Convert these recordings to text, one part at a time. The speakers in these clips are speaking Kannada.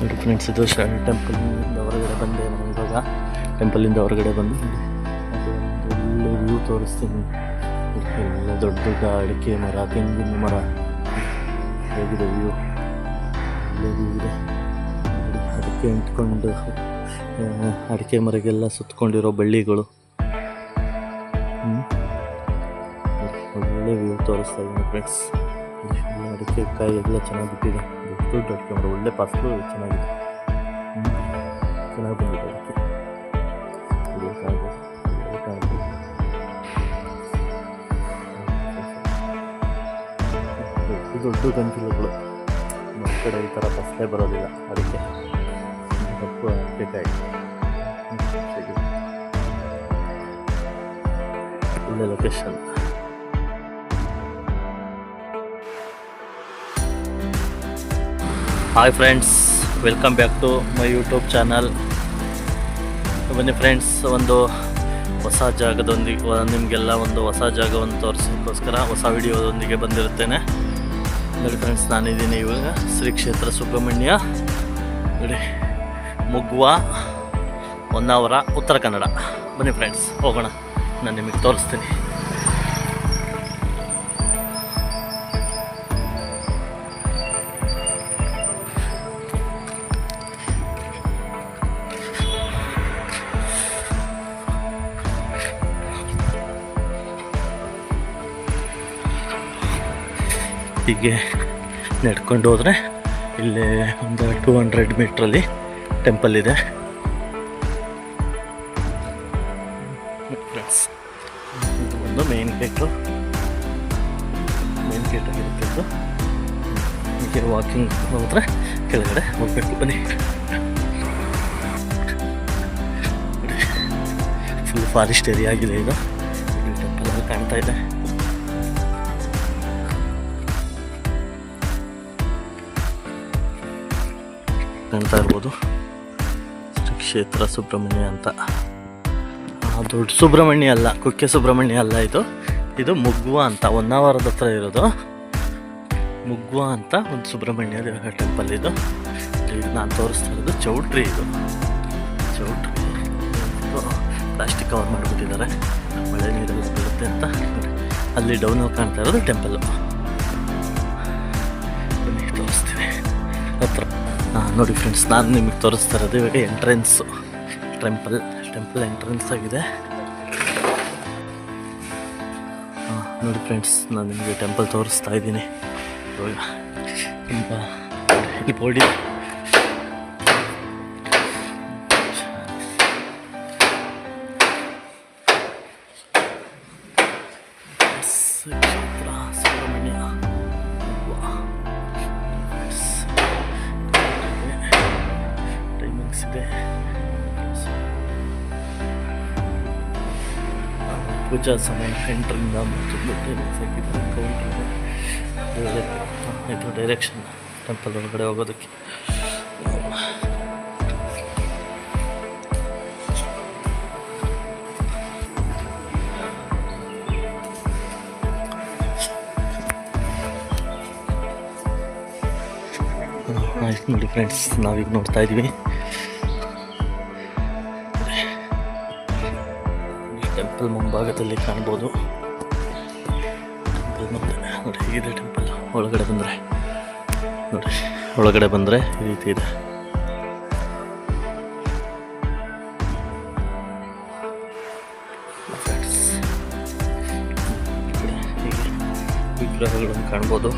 ನೋಡಿ ಫ್ರೆಂಡ್ಸ್ ಇದು ಶರಣ ಟೆಂಪಲಿಂದ ಹೊರಗಡೆ ಬಂದೆ ನಾನು ಇವಾಗ. ಟೆಂಪಲಿಂದ ಹೊರಗಡೆ ಬಂದು ಅದು ಒಳ್ಳೆ ವ್ಯೂ ತೋರಿಸ್ತೀನಿ. ಎಲ್ಲ ದೊಡ್ಡ ದೊಡ್ಡ ಅಡಿಕೆ ಮರ, ತೆಂಗಿನ ಮರ. ಹೇಗಿದೆ ವ್ಯೂ ಒಳ್ಳೆ ವ್ಯೂ ಇದೆ. ಅಡಿಕೆ ಇಟ್ಕೊಂಡು ಅಡಿಕೆ ಮರಗೆಲ್ಲ ಸುತ್ತಕೊಂಡಿರೋ ಬಳ್ಳಿಗಳು. ಒಳ್ಳೆ ವ್ಯೂ ತೋರಿಸ್ತಾ ಇದ್ದೀನಿ ಫ್ರೆಂಡ್ಸ್ ಅಡಿಕೆ ಕಾಯಿ ಎಲ್ಲ ಚೆನ್ನಾಗಿ ಬಿಟ್ಟಿದೆ. ದೊಡ್ಡ ದೊಡ್ಡ ಅಡಿಕೆ ಮರ ಒಳ್ಳೆ ಫಸ್ಲು ಚೆನ್ನಾಗಿದೆ. ಚೆನ್ನಾಗಿ ಬಂದಿದೆ ಕಾಣ್ಬೋದು. ದೊಡ್ಡ ಗಂಟಲುಗಳು ನಮ್ಮ ಕಡೆ ಈ ಥರ ಫಸ್ಲೇ ಬರೋದಿಲ್ಲ ಅದಕ್ಕೆ ತಪ್ಪು ಹೇಗಿದೆ. ಒಳ್ಳೆ location hi friends welcome back to my YouTube channel ಬನ್ನಿ ಫ್ರೆಂಡ್ಸ್ ಒಂದು ಹೊಸ ಜಾಗದೊಂದಿಗೆ ನಿಮಗೆಲ್ಲ ಒಂದು ಹೊಸ ಜಾಗವನ್ನು ತೋರಿಸೋಕ್ಕೋಸ್ಕರ ಹೊಸ ವಿಡಿಯೋದೊಂದಿಗೆ ಬಂದಿರುತ್ತೇನೆ. ನೋಡಿ ಫ್ರೆಂಡ್ಸ್ ನಾನಿದ್ದೀನಿ ಇವಾಗ ಶ್ರೀ ಕ್ಷೇತ್ರ ಸುಬ್ರಹ್ಮಣ್ಯ. ನೋಡಿ, ಮುಗ್ವ, ಹೊನ್ನಾವರ, ಉತ್ತರ ಕನ್ನಡ. ಬನ್ನಿ ಫ್ರೆಂಡ್ಸ್ ಹೋಗೋಣ. ನಾನು ನಿಮಗೆ ತೋರಿಸ್ತೀನಿ. ಹೀಗೆ ನಡ್ಕೊಂಡು ಹೋದರೆ ಇಲ್ಲಿ ಒಂದು ಟೂ ಹಂಡ್ರೆಡ್ ಮೀಟ್ರಲ್ಲಿ ಟೆಂಪಲ್ ಇದೆ. ಒಂದು ಮೇನ್ ಗೇಟು ಮೇನ್ ಗೇಟ್ ಆಗಿರುತ್ತೆ ಇದು. ಹೀಗೆ ವಾಕಿಂಗ್ ಹೋದರೆ ಕೆಳಗಡೆ ಹೋಗ್ಬೇಕು. ಬನ್ನಿ. ಫುಲ್ ಫಾರೆಸ್ಟ್ ಏರಿಯಾ ಆಗಿದೆ ಇದು. ಟೆಂಪಲ್ ಕಾಣ್ತಾ ಇದೆ. ಕಾಣ್ತಾ ಇರ್ಬೋದು. ಶ್ರೀ ಕ್ಷೇತ್ರ ಸುಬ್ರಹ್ಮಣ್ಯ ಅಂತ. ದೊಡ್ಡ ಸುಬ್ರಹ್ಮಣ್ಯ ಅಲ್ಲ, ಕುಕ್ಕೆ ಸುಬ್ರಹ್ಮಣ್ಯ ಅಲ್ಲ ಇದು. ಇದು ಮುಗ್ವಾ ಅಂತ, ಹೊನ್ನಾವರದ ಹತ್ರ ಇರೋದು. ಮುಗ್ವಾ ಅಂತ ಒಂದು ಸುಬ್ರಹ್ಮಣ್ಯ ದೇವರ ಟೆಂಪಲ್ ಇದು ಇದು ನಾನು ತೋರಿಸ್ತಾ ಇರೋದು ಚೌಟ್ರಿ ಇದು. ಚೌಟ್ರಿ. ಪ್ಲಾಸ್ಟಿಕ್ ಕವರ್ ಮಾಡಿಬಿಟ್ಟಿದ್ದಾರೆ. ಮಳೆ ನೀರೆಲ್ಲ ಬೀಳುತ್ತೆ ಅಂತ. ಅಲ್ಲಿ ಡೌನ್ ಕಾಣ್ತಾ ಇರೋದು ಟೆಂಪಲ್ಲು ತೋರಿಸ್ತೀನಿ. ಹತ್ರ. ನೋಡಿ ಫ್ರೆಂಡ್ಸ್ ನಾನು ನಿಮಗೆ ತೋರಿಸ್ತಾ ಇರೋದು ಇವಾಗ ಎಂಟ್ರೆನ್ಸು ಟೆಂಪಲ್ ಟೆಂಪಲ್ ಎಂಟ್ರೆನ್ಸ್ ಆಗಿದೆ. ನೋಡಿ ಫ್ರೆಂಡ್ಸ್ ನಾನು ನಿಮಗೆ ಟೆಂಪಲ್ ತೋರಿಸ್ತಾ ಇದ್ದೀನಿ. ಇವಾಗ ತುಂಬ ಇಲ್ಲಿ ಬೋರ್ಡ್ ಟೈಮಿಂಗ್ಸ್ ಇದೆ ಪೂಜಾ ಸಮಯ ಎಂಟರಿಂದ ಮತ್ತೊಂದು ಇದು ಡೈರೆಕ್ಷನ್ ಟೆಂಪಲ್ ಒಳಗಡೆ ಹೋಗೋದಕ್ಕೆ ನೋಡಿ ಫ್ರೆಂಡ್ಸ್ ನಾವೀಗ ನೋಡ್ತಾ ಇದ್ದೀವಿ. ಟೆಂಪಲ್ ಮುಂಭಾಗದಲ್ಲಿ ಕಾಣ್ಬೋದು. ಟೆಂಪಲ್ ಮುಂದೆ ನೋಡಿ ಟೆಂಪಲ್ ಒಳಗಡೆ ಬಂದರೆ. ನೋಡಿ ಒಳಗಡೆ ಬಂದರೆ ಈ ರೀತಿ ಇದೆ. ವಿಗ್ರಹಗಳನ್ನು ಕಾಣ್ಬೋದು.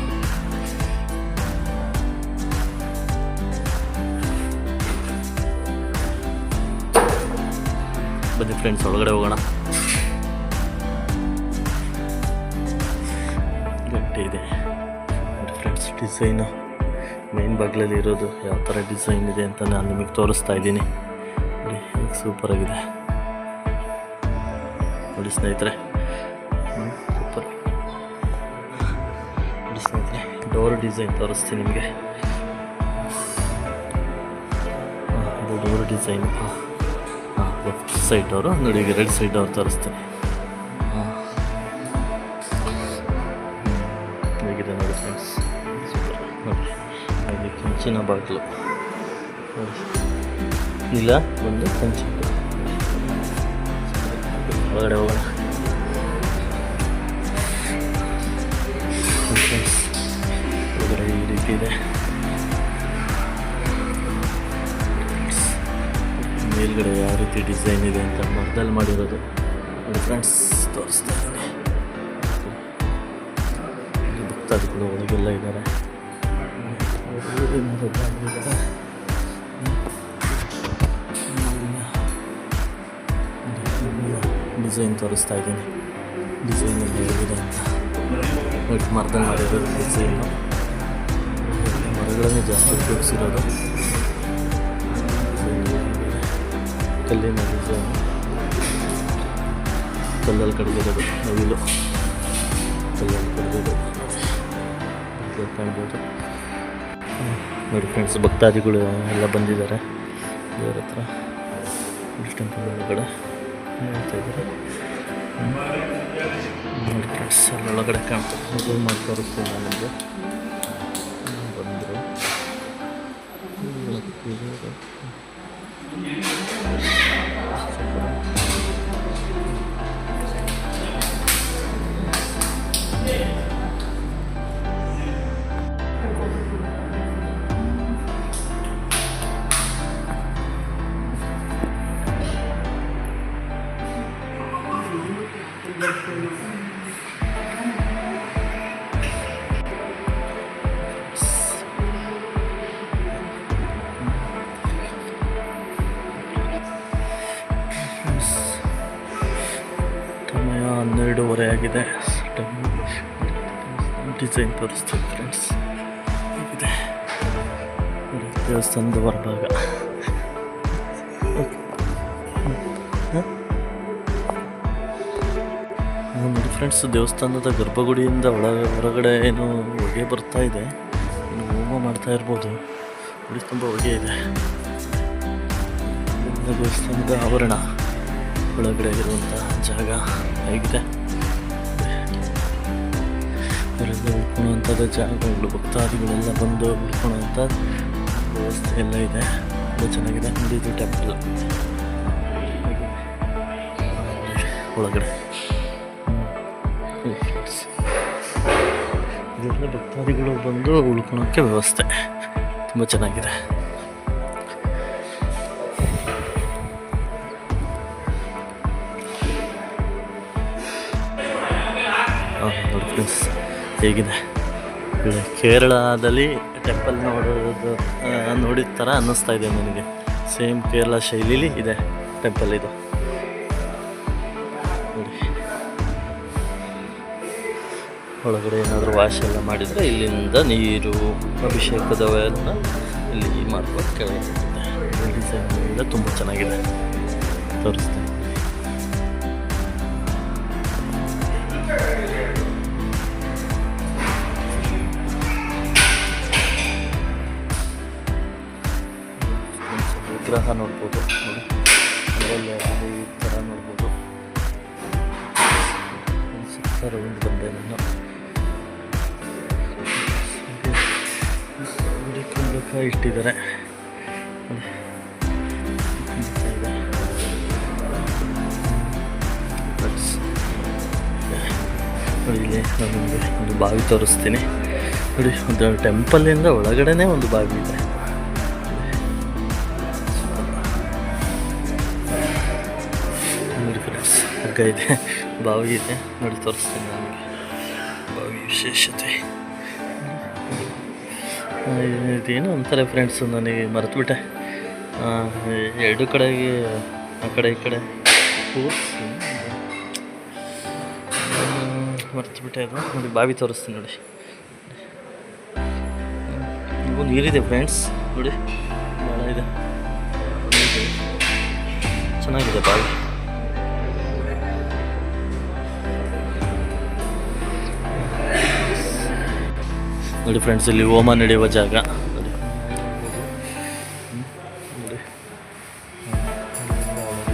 ಬನ್ನಿ ಫ್ರೆಂಡ್ಸ್ ಒಳಗಡೆ ಹೋಗೋಣ. ಡಿಸೈನು. ಮೇನ್ ಬಾಗಿಲಲ್ಲಿ ಇರೋದು ಯಾವ ಥರ ಡಿಸೈನ್ ಇದೆ ಅಂತ ನಾನು ನಿಮಗೆ ತೋರಿಸ್ತಾ ಇದ್ದೀನಿ. ನೋಡಿ, ಹೇಗೆ ಸೂಪರ್ ಆಗಿದೆ. ನೋಡಿ ಸ್ನೇಹಿತರೆ. ಸೂಪರ್ ನೋಡಿ ಸ್ನೇಹಿತರೆ, ಡೋರ್ ಡಿಸೈನ್ ತೋರಿಸ್ತೀನಿ ನಿಮಗೆ. Door design. ಹಾಂ, ಲೆಫ್ಟ್ ಸೈಡ್ ಡೋರು, ನೋಡಿ, ಈಗ ರೆಡ್ ಸೈಡ್ ಡೋರ್ ತೋರಿಸ್ತೀನಿ. ಕಂಚಿನ ಬಾಟ್ಲು. ಇಲ್ಲ ಒಂದು ಕಂಚಿ ಒಳಗಡೆ ಹೋಗೋಣ. ಒಳಗಡೆ ಈ ರೀತಿ ಇದೆ. ಮೇಲ್ಗಡೆ ಯಾವ ರೀತಿ ಡಿಸೈನ್ ಇದೆ ಅಂತ ಮರದಲ್ಲಿ ಮಾಡಿರೋದು. ಫ್ರೆಂಡ್ಸ್, ತೋರಿಸ್ತಾ ಇದ್ದೀನಿ. ಭಕ್ತಾದಿಗಳು ಒಳಗೆಲ್ಲ ಇದ್ದಾರೆ. ಡಿಸೈನ್ ತೋರಿಸ್ತಾ ಇದ್ದೀನಿ ಡಿಸೈನ್ ಎಲ್ಲ ಹೇಗಿದೆ ಅಂತ ನೋಡಿ ಮರದಲ್ಲಿ ಮಾಡಿರೋದು ಡಿಸೈನು ಮರಗಳನ್ನೇ ಜಾಸ್ತಿ ಉಪಯೋಗಿಸಿರೋದು ಕಲ್ಲಿನ ಡಿಸೈನ್ ಕಲ್ಲಲ್ಲಿ ಕಡಿದಿರೋದು ನವಿಲು ಕಲ್ಲಲ್ಲಿ ಕಡಿದಿರೋದು ಇದು ಕಾಣ್ಬೋದು ಹ್ಮ್. ನೋಡಿ ಫ್ರೆಂಡ್ಸ್ ಭಕ್ತಾದಿಗಳು ಎಲ್ಲ ಬಂದಿದ್ದಾರೆ. ದೇವ್ರ ಹತ್ರ ಒಳಗಡೆ ನೋಡ್ತಾ ಇದ್ದಾರೆ. ನೋಡಿ ಫ್ರೆಂಡ್ಸ್ ಅಲ್ಲೊಳಗಡೆ ಕಾಣ್ತಾರೆ ಮದುವೆ ಮಾಡಿ ತೋರಿಸ್ತೀನಿ ನಾನು ನಿಮಗೆ. ಬಂದರು. ಸಮಯ ಹನ್ನೆರಡೂವರೆ ಆಗಿದೆ. ಡಿಸೈನ್ ತೋರಿಸ್ತೀನಿ ಫ್ರೆಂಡ್ಸ್ ನೋಡಿ, ದೇವಸ್ಥಾನದ ಹೊರಭಾಗ. ನೋಡಿ ಫ್ರೆಂಡ್ಸ್ ದೇವಸ್ಥಾನದ ಗರ್ಭಗುಡಿಯಿಂದ ಒಳ ಹೊರಗಡೆ ಏನು ಹೊಗೆ ಬರ್ತಾ ಇದೆ. ಏನು ಹೋಮ ಮಾಡ್ತಾ ಇರ್ಬೋದು. ನೋಡಿ ತುಂಬ ಹೊಗೆ ಇದೆ. ದೇವಸ್ಥಾನದ ಆವರಣ. ಒಳಗಡೆ ಇರುವಂತಹ ಜಾಗ ಹೇಗಿದೆ ಅದರಿಂದ ಉಳ್ಕೊಳ್ಳುವಂಥದ್ದು ಜಾಗಗಳು, ಭಕ್ತಾದಿಗಳೆಲ್ಲ ಬಂದು ಉಳ್ಕೊಳ್ಳುವಂಥ ವ್ಯವಸ್ಥೆ ಎಲ್ಲ ಇದೆ. ತುಂಬ ಚೆನ್ನಾಗಿದೆ. ಹಿಂದಿದ್ದು ಟೆಂಪಲ್ ಒಳಗಡೆ. ಇದೆಲ್ಲ ಭಕ್ತಾದಿಗಳು ಬಂದು ಉಳ್ಕೊಳೋಕ್ಕೆ ವ್ಯವಸ್ಥೆ. ತುಂಬ ಚೆನ್ನಾಗಿದೆ. ಫ್ರೆಂಡ್ಸ್ ಹೇಗಿದೆ? ಕೇರಳದಲ್ಲಿ ಟೆಂಪಲ್ ನೋಡೋದು ನೋಡಿದ ಥರ ಅನ್ನಿಸ್ತಾ ಇದೆ ನನಗೆ. ಸೇಮ್ ಕೇರಳ ಶೈಲಿಲಿ ಇದೆ ಟೆಂಪಲ್ ಇದು. ನೋಡಿ. ಒಳಗಡೆ ಏನಾದರೂ ವಾಶ್ ಎಲ್ಲ ಮಾಡಿದರೆ ಇಲ್ಲಿಂದ ನೀರು ಅಭಿಷೇಕದವೆಲ್ಲ ಇಲ್ಲಿ ಮಾಡ್ಬೋದು ಕೆಳಗೆ ಡಿಸೈನ್ ತುಂಬ ಚೆನ್ನಾಗಿದೆ. ತೋರಿಸ್ತೀನಿ. ವಿಗ್ರಹ ನೋಡ್ಬೋದು ನೋಡಿ. ಅದರಲ್ಲಿ ಈ ಥರ ನೋಡ್ಬೋದು. ಸಿಕ್ತಾರೆ ಒಂದು ಬಂದೆ ನಾನು ನೋಡಿ ಕುಂಬಳಕ ಇಟ್ಟಿದ್ದಾರೆ. ಇಲ್ಲಿ ನಾನು ನಿಮಗೆ ಒಂದು ಬಾವಿ ತೋರಿಸ್ತೀನಿ. ನೋಡಿ, ಒಂದು ಟೆಂಪಲಿಂದ ಒಳಗಡೆನೇ ಒಂದು ಬಾವಿ ಇದೆ. ಇದೆ. ಬಾವಿ ಇದೆ. ನೋಡಿ, ತೋರಿಸ್ತೀನಿ ನನಗೆ ಬಾವಿ ವಿಶೇಷತೆ. ಇದೇನೋ ಅಂತಾರೆ ಫ್ರೆಂಡ್ಸು ನನಗೆ ಮರೆತುಬಿಟ್ಟೆ. ಎರಡು ಕಡೆಗೆ, ಆ ಕಡೆ ಈ ಕಡೆ. ಮರೆತುಬಿಟ್ಟೆ ಅದು. ನೋಡಿ, ಬಾವಿ ತೋರಿಸ್ತೀನಿ ನೋಡಿ. ಇವು ನೀರಿದೆ ಫ್ರೆಂಡ್ಸ್ ನೋಡಿ ಭಾಳ ಇದೆ. ಚೆನ್ನಾಗಿದೆ ಬಾವಿ. ನೋಡಿ ಫ್ರೆಂಡ್ಸ್ ಇಲ್ಲಿ ಹೋಮ ನಡೆಯುವ ಜಾಗ.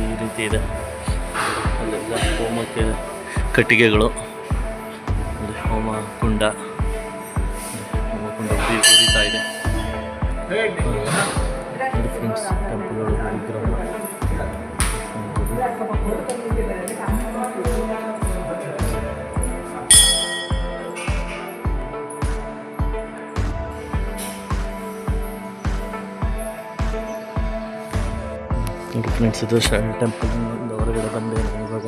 ಈ ರೀತಿ ಇದೆ. ಅಲ್ಲೆಲ್ಲ ಹೋಮಕ್ಕೆ ಕಟ್ಟಿಗೆಗಳು. ಹೋಮ ಕುಂಡ. ಹೋಮ ಕುಂಡ ಉರಿ ಉರಿತಾ ಇದೆ. ನೋಡಿ ಫ್ರೆಂಡ್ಸ್ ಟೆಂಪಲ್ ಒಳಗೆ ವಿಗ್ರಹ ಫ್ರೆಂಡ್ಸ್ ಇದು ಶರಣ ಟೆಂಪಲ್ನಿಂದ ಹೊರಗಡೆ ಬಂದೆ ಇವಾಗ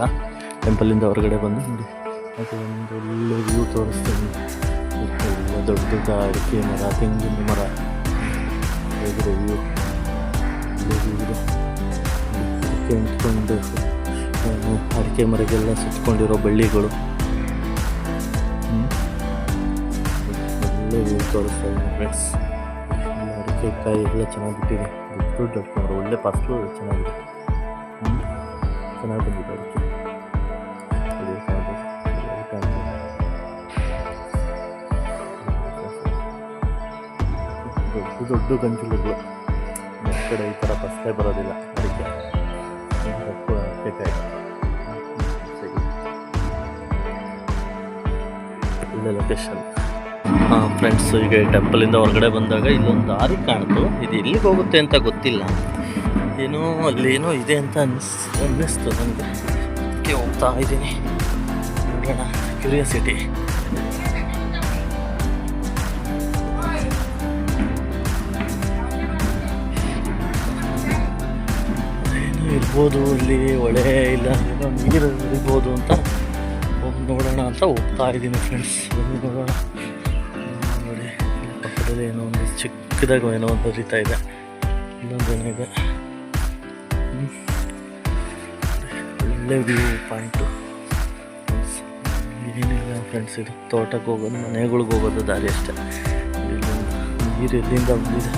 ಟೆಂಪಲಿಂದ ಹೊರಗಡೆ ಬಂದು ನೋಡಿ. ಅದು ಒಂದು ಒಳ್ಳೆ ವ್ಯೂ ತೋರಿಸ್ತೀನಿ ಎಲ್ಲ ದೊಡ್ಡ ದೊಡ್ಡ ಅಡಿಕೆ ಮರ, ತೆಂಗಿನ ಮರ. ಹೇಗಿದೆ ವ್ಯೂ ಅಡಿಕೆ ನಿಂತ್ಕೊಂಡು ಅಡಿಕೆ ಮರಗೆಲ್ಲ ಸುತ್ತಕೊಂಡಿರೋ ಬಳ್ಳಿಗಳು. ಒಳ್ಳೆ ವ್ಯೂ ತೋರಿಸ್ತಾ ಇದ್ದೀನಿ ಫ್ರೆಂಡ್ಸ್ ಅಡಿಕೆ ಕಾಯಿ ಎಲ್ಲ ಚೆನ್ನಾಗಿ ಬಿಟ್ಟಿದೆ. ಅಡಿಕೆ ಮರ ಒಳ್ಳೆ ಫಸ್ಲು ಚೆನ್ನಾಗಿದೆ. ಚೆನ್ನಾಗಿ ಬಂದಿದೆ ಅದಕ್ಕೆ. ದೊಡ್ಡ ದೊಡ್ಡ ಗಂಜಲುಗಳು ನಮ್ಮ ಕಡೆ ಈ ಥರ ಫಸ್ಟೇ ಬರೋದಿಲ್ಲ ಅದಕ್ಕೆ ಸರಿ. ಒಳ್ಳೆ ಲೊಕೇಶನ್ ಫ್ರೆಂಡ್ಸ್ ಈಗ ಟೆಂಪಲಿಂದ ಹೊರಗಡೆ ಬಂದಾಗ ಇಲ್ಲೊಂದು ದಾರಿ ಕಾಣ್ತು. ಇದು ಎಲ್ಲಿಗೆ ಹೋಗುತ್ತೆ ಅಂತ ಗೊತ್ತಿಲ್ಲ. ಏನೋ ಅಲ್ಲೇನೋ ಇದೆ ಅಂತ ಅನಿಸ್, ಅನ್ನಿಸ್ತು ನನಗೆ ಅದಕ್ಕೆ ಹೋಗ್ತಾ ಇದ್ದೀನಿ. ನೋಡೋಣ ಕ್ಯೂರಿಯಾಸಿಟಿ ಏನೋ ಇರ್ಬೋದು, ಇಲ್ಲಿ ಒಳೆ ಇಲ್ಲ, ಏನೋ ನೀರು ಇರ್ಬೋದು ಅಂತ. ಹೋಗಿ ನೋಡೋಣ ಅಂತ ಹೋಗ್ತಾ ಇದ್ದೀನಿ ಫ್ರೆಂಡ್ಸ್ ನೋಡೋಣ. ಪಕ್ಕದಲ್ಲಿ ಏನೋ ಒಂದು ಚಿಕ್ಕದಾಗ ಏನೋ ಒಂದು ಹರಿತಾ ಇದೆ. ಇನ್ನೊಂದು ಏನೋ ಇದೆ. ಒಳ್ಳೆ ವ್ಯೂ ಪಾಯಿಂಟು ಏನಿಲ್ಲ ಫ್ರೆಂಡ್ಸ್ ಇದು ತೋಟಕ್ಕೆ ಹೋಗೋದು, ಮನೆಗಳಿಗೆ ಹೋಗೋದು ದಾರಿ ಅಷ್ಟೇ. ನೀರು ಎಲ್ಲಿಂದ ಬಂದಿದೆ?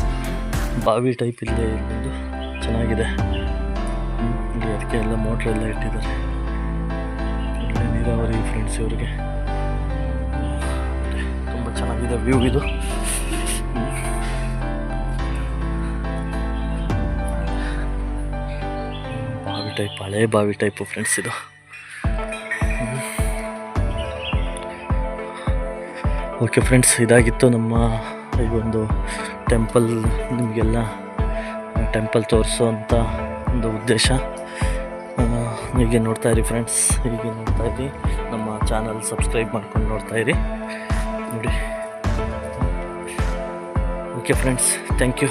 ಬಾವಿ ಟೈಪ್ ಇಲ್ಲೇ ಇರ್ಬೋದು ಚೆನ್ನಾಗಿದೆ. ಅದಕ್ಕೆ ಎಲ್ಲ ಮೋಟ್ರ್ ಎಲ್ಲ ಇಟ್ಟಿದ್ದಾರೆ. ನೀರಾವರಿ ಫ್ರೆಂಡ್ಸ್ ಇವ್ರಿಗೆ. ತುಂಬ ಚೆನ್ನಾಗಿದೆ ವ್ಯೂ ಇದು. ಟೈಪ್ ಹಳೆ ಬಾವಿ ಟೈಪು ಫ್ರೆಂಡ್ಸ್ ಇದು. ಓಕೆ ಫ್ರೆಂಡ್ಸ್ ಇದಾಗಿತ್ತು ನಮ್ಮ ಈ ಒಂದು ಟೆಂಪಲ್ ನಿಮಗೆಲ್ಲ ಟೆಂಪಲ್ ತೋರಿಸೋ ಒಂದು ಉದ್ದೇಶ. ಹೀಗೆ ನೋಡ್ತಾ ಇರಿ ಫ್ರೆಂಡ್ಸ್ ಹೀಗೆ ನೋಡ್ತಾ ಇರಿ. ನಮ್ಮ ಚಾನಲ್ ಸಬ್ಸ್ಕ್ರೈಬ್ ಮಾಡ್ಕೊಂಡು ನೋಡ್ತಾ ಇರಿ. ನೋಡಿ. Okay friends thank you